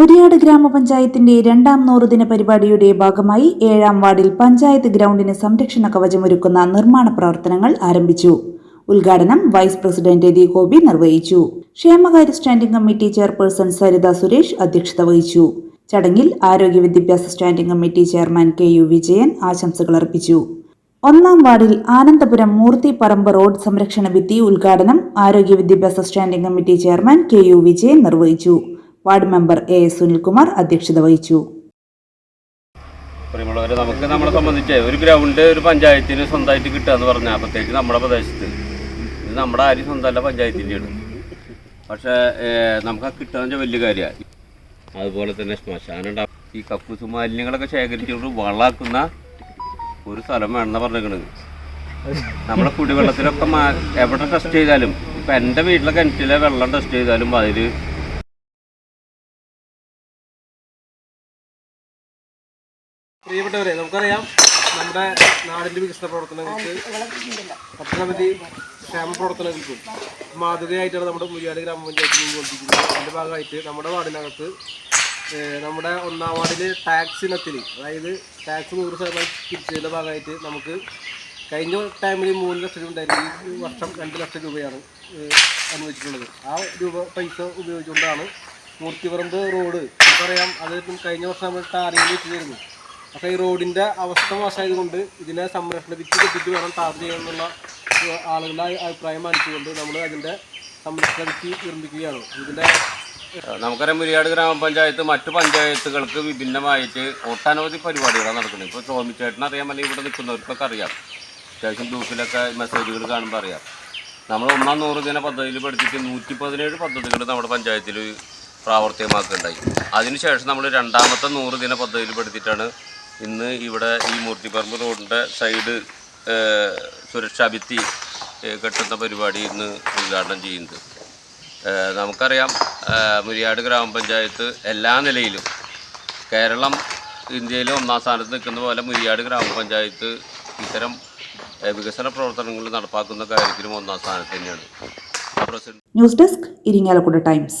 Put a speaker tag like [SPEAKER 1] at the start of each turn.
[SPEAKER 1] മുരിയാട് ഗ്രാമപഞ്ചായത്തിന്റെ രണ്ടാം നൂറുദിന പരിപാടിയുടെ ഭാഗമായി ഏഴാം വാർഡിൽ പഞ്ചായത്ത് ഗ്രൗണ്ടിന് സംരക്ഷണ കവചമൊരുക്കുന്ന നിർമ്മാണ പ്രവർത്തനങ്ങൾ ആരംഭിച്ചു. ഉദ്ഘാടനം വൈസ് പ്രസിഡന്റ് ദി ഗോപി നിർവഹിച്ചു. ക്ഷേമകാര്യ standing committee chairperson Saritha Suresh അധ്യക്ഷത വഹിച്ചു. ചടങ്ങിൽ ആരോഗ്യ വിദ്യാഭ്യാസ standing committee chairman K U Vijayan ആശംസകൾ അർപ്പിച്ചു. ഒന്നാം വാർഡിൽ ആനന്ദപുരം മൂർത്തി പറമ്പ് റോഡ് സംരക്ഷണ ഭിത്തി ഉദ്ഘാടനം ആരോഗ്യ വിദ്യാഭ്യാസ standing committee chairman K U Vijayan നിർവഹിച്ചു. വാർഡ് മെമ്പർ എ സുനിൽകുമാർ അധ്യക്ഷത വഹിച്ചു.
[SPEAKER 2] പ്രിയമുള്ളവരെ നമുക്ക് നമ്മളെ സംബന്ധിച്ച് ഒരു ഗ്രൗണ്ട് ഒരു പഞ്ചായത്തിന് സ്വന്തമായിട്ട് കിട്ടുക എന്ന് പറഞ്ഞാൽ പ്രത്യേകിച്ച് നമ്മുടെ പ്രദേശത്ത്. ഇത് നമ്മുടെ ആരും സ്വന്തമല്ല പഞ്ചായത്തിന്റെയാണ് പക്ഷേ നമുക്ക് കിട്ടുക വലിയ കാര്യമാണ് അതുപോലെ തന്നെ ശ്മശാനം ഉണ്ടാകും ഈ കക്കൂസ് മാലിന്യങ്ങളൊക്കെ ശേഖരിച്ചുകൊണ്ട് വളാക്കുന്ന ഒരു സ്ഥലം വേണമെന്ന് പറഞ്ഞേക്കണത് നമ്മളെ കുടിവെള്ളത്തിലൊക്കെ എവിടെ ടെസ്റ്റ് ചെയ്താലും ഇപ്പം എന്റെ വീട്ടിലെ കിണറ്റിലെ വെള്ളം ടെസ്റ്റ് ചെയ്താലും അതിൽ
[SPEAKER 3] പ്രിയപ്പെട്ടവരെ നമുക്കറിയാം നമ്മുടെ നാടിന്റെ വികസന പ്രവർത്തനങ്ങൾക്ക് ഒട്ടനവധി ക്ഷേമ പ്രവർത്തനങ്ങൾക്കും മാതൃകയായിട്ടാണ് നമ്മുടെ മുരിയാട് ഗ്രാമപഞ്ചായത്ത് മുൻകൊണ്ടിരിക്കുന്നത് അതിന്റെ ഭാഗമായിട്ട് നമ്മുടെ വാർഡിനകത്ത് നമ്മുടെ ഒന്നാം വാർഡിൽ ടാക്സ് ഇനത്തിൽ അതായത് ടാക്സ് നൂറ് ശതമാനം തിരിച്ചതിന്റെ ഭാഗമായിട്ട് നമുക്ക് കഴിഞ്ഞ ടൈമിൽ മൂന്ന് ലക്ഷം രൂപ ഉണ്ടായിരുന്നു. ഈ വർഷം രണ്ട് ലക്ഷം രൂപയാണ് അനുവദിച്ചിട്ടുള്ളത്. ആ രൂപ പൈസ ഉപയോഗിച്ചുകൊണ്ടാണ് മൂർത്തിപറമ്പ് റോഡ് നമുക്കറിയാം അത് കഴിഞ്ഞ വർഷം നമ്മൾ ടാറിയിൽ വെച്ചിരുന്നു. അപ്പോൾ ഈ റോഡിന്റെ അവസ്ഥ മോശമായതുകൊണ്ട് ഇതിനെ സംരക്ഷണ ഭിത്തി കെട്ടിട്ട് വേണം ടാർ ചെയ്യാമെന്നുള്ള ആളുകളുടെ അഭിപ്രായം മാനിച്ചുകൊണ്ട് നമ്മൾ അതിന്റെ സംരക്ഷണ ഭിത്തി നിർമ്മിക്കുകയാണ്. ഇതിന്റെ
[SPEAKER 2] നമുക്കറിയാം മുരിയാട് ഗ്രാമപഞ്ചായത്ത് മറ്റു പഞ്ചായത്തുകൾക്ക് വിഭിന്നമായിട്ട് ഒട്ടനവധി പരിപാടികളാണ് നടക്കുന്നത്. ഇപ്പോൾ സോമിച്ചേട്ടൻ അറിയാം അല്ലെങ്കിൽ ഇവിടെ നിൽക്കുന്നവർക്കൊക്കെ അറിയാം. അത്യാവശ്യം ഗ്രൂപ്പിലൊക്കെ മെസ്സേജുകൾ കാണുമ്പോൾ അറിയാം. നമ്മൾ ഒന്നാം നൂറ് ദിന പദ്ധതിയിൽ പഠിച്ചിട്ട് നൂറ്റി പതിനേഴ് പദ്ധതികൾ നമ്മുടെ പഞ്ചായത്തിൽ പ്രാവർത്തികമാക്കുകയുണ്ടായി. അതിനുശേഷം നമ്മൾ രണ്ടാമത്തെ നൂറ് ദിന പദ്ധതിയിൽ പെടുത്തിയിട്ടാണ് ഇന്ന് ഇവിടെ ഈ മൂർത്തിപ്പറമ്പ് റോഡിന്റെ സൈഡ് സുരക്ഷാ ഭിത്തി കെട്ടുന്ന പരിപാടി ഇന്ന് ഉദ്ഘാടനം ചെയ്യുന്നത് നമുക്കറിയാം മുരിയാട് ഗ്രാമപഞ്ചായത്ത് എല്ലാ നിലയിലും കേരളം ഇന്ത്യയിൽ ഒന്നാം സ്ഥാനത്ത് നിൽക്കുന്ന പോലെ മുരിയാട് ഗ്രാമപഞ്ചായത്ത് ഇത്തരം വികസന പ്രവർത്തനങ്ങൾ നടപ്പാക്കുന്ന കാര്യത്തിലും ഒന്നാം സ്ഥാനത്ത് തന്നെയാണ്.
[SPEAKER 1] News desk Irinjalakuda times.